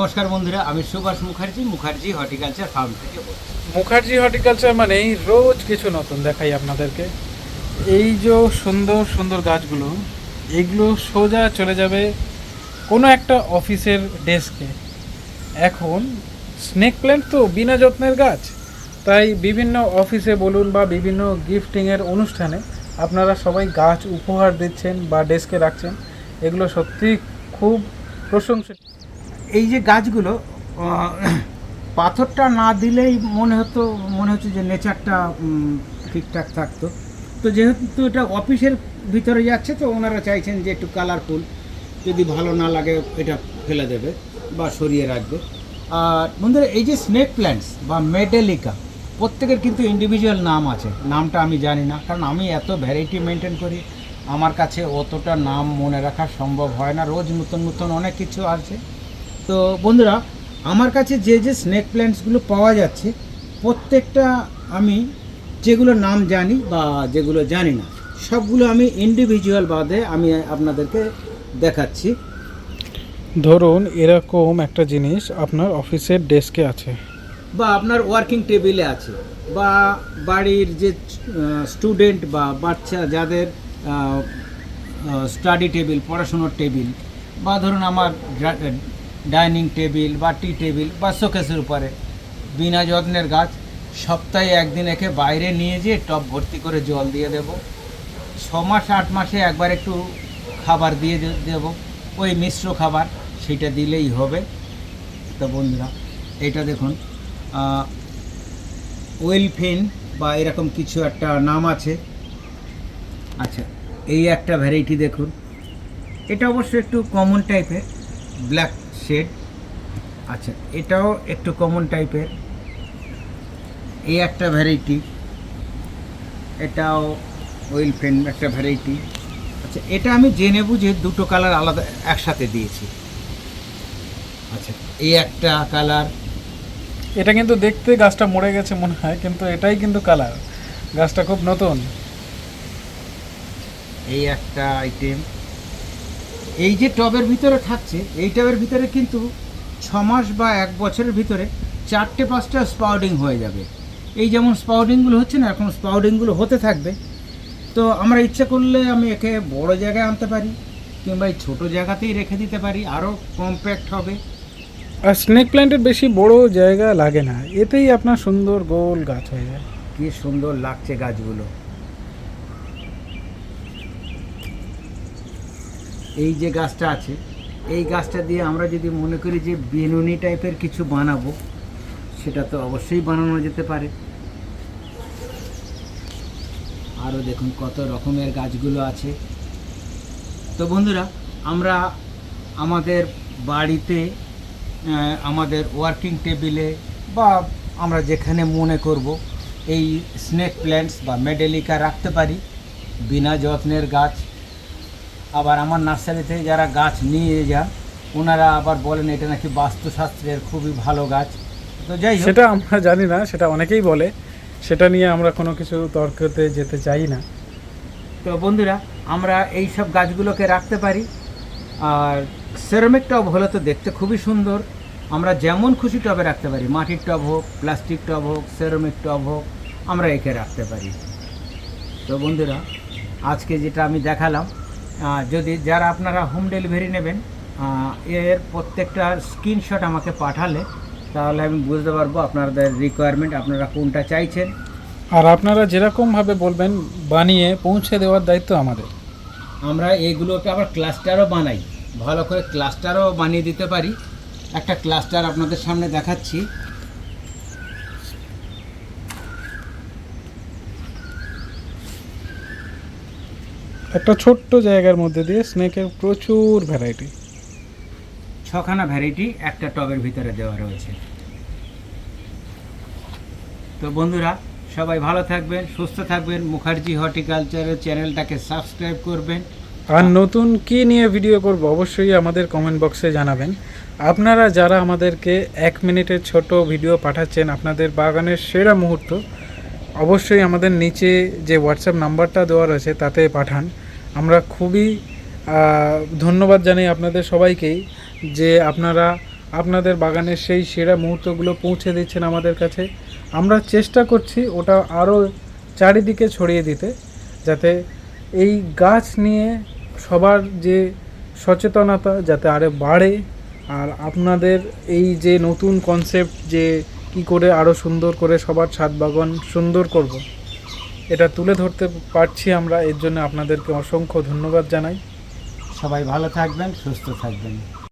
নমস্কার বন্ধুরা, আমি সুভাষ মুখার্জি মুখার্জি হর্টিকালচার ফার্ম থেকে বলছি। মুখার্জি হর্টিকালচার মানেই রোজ কিছু নতুন দেখাই আপনাদেরকে। এই যে সুন্দর সুন্দর গাছগুলো, এগুলো সোজা চলে যাবে কোনো একটা অফিসের ডেস্কে। এখন স্নেক প্ল্যান্ট তো বিনা যত্নের গাছ। তাই বিভিন্ন অফিসে বলুন বা বিভিন্ন গিফটিংয়ের অনুষ্ঠানে আপনারা সবাই গাছ উপহার দিচ্ছেন বা ডেস্কে রাখছেন। এগুলো সত্যি খুব প্রশংসনীয়। এই যে গাছগুলো পাথরটা না দিলেই মনে হতো, মনে হচ্ছে যে নেচারটা ঠিকঠাক থাকতো। তো যেহেতু এটা অফিসের ভিতরে যাচ্ছে, তো ওনারা চাইছেন যে একটু কালারফুল যদি ভালো না লাগে এটা ফেলে দেবে বা সরিয়ে রাখবে। আর বন্ধুরা, এই যে স্নেক প্ল্যান্টস বা মেডেলিকা প্রত্যেকের কিন্তু ইন্ডিভিজুয়াল নাম আছে। নামটা আমি জানি না, কারণ আমি এত ভ্যারাইটি মেনটেন করি, আমার কাছে অতটা নাম মনে রাখা সম্ভব হয় না। রোজ নতুন নতুন অনেক কিছু আছে তো বন্ধুরা আমার কাছে যে যে স্নেক প্ল্যান্টসগুলো পাওয়া যাচ্ছে প্রত্যেকটা আমি যেগুলো নাম জানি বা যেগুলো জানি না সবগুলো আমি ইন্ডিভিজুয়াল বাদে আমি আপনাদেরকে দেখাচ্ছি। ধরুন এরকম একটা জিনিস আপনার অফিসের ডেস্কে আছে। বা আপনার ওয়ার্কিং টেবিলে আছে বা বাড়ির যে স্টুডেন্ট বা বাচ্চা যাদের স্টাডি টেবিল পড়াশুনোর টেবিল বা ধরুন আমার ডাইনিং টেবিল বা টি টেবিল বা শোকেসের উপরে। বিনা যত্নের গাছ, সপ্তাহে একদিন একে বাইরে নিয়ে যেয়ে টপ ভর্তি করে জল দিয়ে দেব। ছ মাস আট মাসে একবার একটু খাবার দিয়ে দেব। ওই মিশ্র খাবার সেটা দিলেই হবে। তো বন্ধুরা, এটা দেখুন ওয়েলফেন বা এরকম কিছু একটা নাম আছে। আচ্ছা এই একটা ভ্যারাইটি দেখুন। এটা অবশ্য একটু কমন টাইপের, ব্ল্যাক শেড আচ্ছা এটাও একটু কমন টাইপের এই একটা ভ্যারাইটি এটাও ওয়েলফেন একটা ভ্যারাইটি আচ্ছা এটা আমি জেনে বুঝে দুটো কালার আলাদা একসাথে দিয়েছি। আচ্ছা এই একটা কালার এটা কিন্তু দেখতে গাছটা মরে গেছে মনে হয় কিন্তু এটাই কিন্তু কালার গাছটা খুব নতুন। এই একটা আইটেম এই যে টবের ভিতরে থাকছে এই টবের ভিতরে কিন্তু ছ মাস বা এক বছরের ভিতরে চারটে পাঁচটা স্পাউডিং হয়ে যাবে। এই যেমন স্পাউডিংগুলো হচ্ছে না এখন স্পাউডিংগুলো হতে থাকবে। তো আমরা ইচ্ছে করলে আমি একে বড় জায়গায় আনতে পারি কিংবা এই ছোটো জায়গাতেই রেখে দিতে পারি আরও কম্প্যাক্ট হবে। আর স্নেক প্ল্যান্টের বেশি বড় জায়গা লাগে না এতেই আপনার সুন্দর গোল গাছ হয়ে যায়। কী সুন্দর লাগছে গাছগুলো। এই যে গাছটা আছে, এই গাছটা দিয়ে আমরা যদি মনে করি যে বেনুনি টাইপের কিছু বানাবো, সেটা তো অবশ্যই বানানো যেতে পারে। আরও দেখুন কত রকমের গাছগুলো আছে। তো বন্ধুরা, আমরা আমাদের বাড়িতে আমাদের ওয়ার্কিং টেবিলে বা আমরা যেখানে মনে করব, এই স্নেক প্ল্যান্টস বা মেডেলিকা রাখতে পারি। বিনা যত্নের গাছ আবার আমার নার্সারিতে যারা গাছ নিয়ে যান ওনারা আবার বলেন এটা নাকি বাস্তুশাস্ত্রের খুবই ভালো গাছ। তো যাই সেটা আমরা জানি না সেটা অনেকেই বলে। সেটা নিয়ে আমরা কোনো কিছু তর্কতে যেতে চাই না। তো বন্ধুরা আমরা এই সব গাছগুলোকে রাখতে পারি। আর সেরামিক টব হলে তো দেখতে খুবই সুন্দর। আমরা যেমন খুশি টবে রাখতে পারি। মাটির টব হোক প্লাস্টিক টব হোক সেরামিক টব হোক আমরা একে রাখতে পারি। তো বন্ধুরা আজকে যেটা আমি দেখালাম যদি যারা আপনারা হোম ডেলিভারি নেবেন এর প্রত্যেকটা স্ক্রিনশট আমাকে পাঠালে তাহলে আমি বুঝতে পারব আপনাদের রিকোয়ারমেন্ট আপনারা কোনটা চাইছেন। আর আপনারা যেরকমভাবে বলবেন বানিয়ে পৌঁছে দেওয়ার দায়িত্ব আমাদের। আমরা এগুলোকে আবার ক্লাস্টারও বানাই। ভালো করে ক্লাস্টারও বানিয়ে দিতে পারি। একটা ক্লাস্টার আপনাদের সামনে দেখাচ্ছি। একটা ছোট্ট জায়গার মধ্যে দিয়ে স্নেকের প্রচুর ভ্যারাইটি। ছখানা ভ্যারাইটি একটা টবের ভিতরে দেওয়া রয়েছে। তো বন্ধুরা সবাই ভালো থাকবেন সুস্থ থাকবেন মুখার্জি হর্টিকালচারের চ্যানেলটাকে সাবস্ক্রাইব করবেন। আর নতুন কি নিয়ে ভিডিও করব অবশ্যই আমাদের কমেন্ট বক্সে জানাবেন। আপনারা যারা আমাদেরকে এক মিনিটের ছোট ভিডিও পাঠাচ্ছেন আপনাদের বাগানের সেরা মুহূর্ত অবশ্যই আমাদের নিচে যে হোয়াটসঅ্যাপ নাম্বারটা দেওয়া রয়েছে তাতে পাঠান। আমরা খুবই ধন্যবাদ জানাই আপনাদের সবাইকেই যে আপনারা আপনাদের বাগানের সেই সেরা মুহূর্তগুলো পৌঁছে দিচ্ছেন আমাদের কাছে। আমরা চেষ্টা করছি ওটা আরও চারিদিকে ছড়িয়ে দিতে, যাতে এই গাছ নিয়ে সবার যে সচেতনতা যাতে আরও বাড়ে। আর আপনাদের এই যে নতুন কনসেপ্ট যে কি করে আরও সুন্দর করে সবার ছাদ বাগান সুন্দর করব। এটা তুলে ধরতে পারছি আমরা, এর জন্য আপনাদেরকে অসংখ্য ধন্যবাদ জানাই সবাই ভালো থাকবেন, সুস্থ থাকবেন